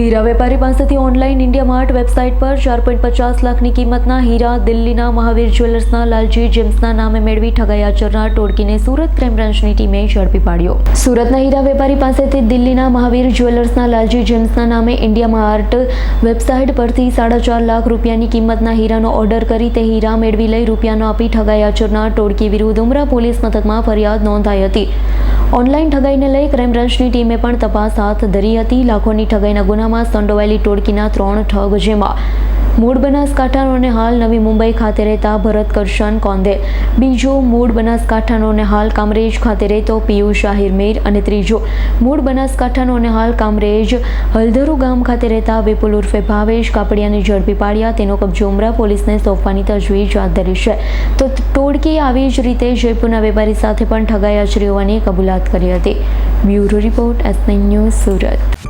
હીરા વેપારી પાસેથી online India Mart website પર ચાર પોઈન્ટ પચાસ લાખની કિંમતના હીરા દિલ્હીના મહાવીર જ્વેલર્સના લાલજી જેમ્સના નામે મેળવી ઠગાઈ આચરનાર ટોળકીને સુરત ક્રાઇમ બ્રાન્ચની ટીમે ઝડપી પાડ્યો. સુરતના હીરા વેપારી પાસેથી દિલ્હીના મહાવીર જ્વેલર્સના લાલજી જેમ્સના નામે ઇન્ડિયા માર્ટ વેબસાઇટ પરથી સાડા ચાર લાખ રૂપિયાની કિંમતના હીરાનો ઓર્ડર કરી તે હીરા મેળવી લઈ રૂપિયાનો આપી ઠગાઈ આચરનાર ટોળકી વિરુદ્ધ ઉમરા પોલીસ મથકમાં ફરિયાદ નોંધાઈ હતી. ઓનલાઈન ઠગાઈને લઈ ક્રાઇમ બ્રાન્ચની ટીમે પણ તપાસ હાથ ધરી હતી. લાખોની ઠગાઈના ગુનામાં સંડોવાયેલી ટોળકીના ત્રણ ઠગ જેમાં મૂળ બનાસકાંઠાનો અને હાલ નવી મુંબઈ ખાતે રહેતા ભરત કરશન કોંદે બીજો મૂળ બનાસકાંઠાનો અને હાલ કામરેજ ખાતે રહેતો પિયુષ આહિર મેર અને ત્રીજો મૂળ બનાસકાંઠાનો અને હાલ કામરેજ હલધરુ ગામ ખાતે રહેતા વિપુલ ઉર્ફે ભાવેશ કાપડિયાને ઝડપી પાડ્યા. તેનો કબજો ઉમરા પોલીસને સોંપવાની તજવીજ હાથ ધરી છે. તો ટોળકીએ આવી જ રીતે જયપુરના વેપારી સાથે પણ ઠગાઈ આચરી હોવાની કબૂલાત કરી હતી. Bureau report S news Surat.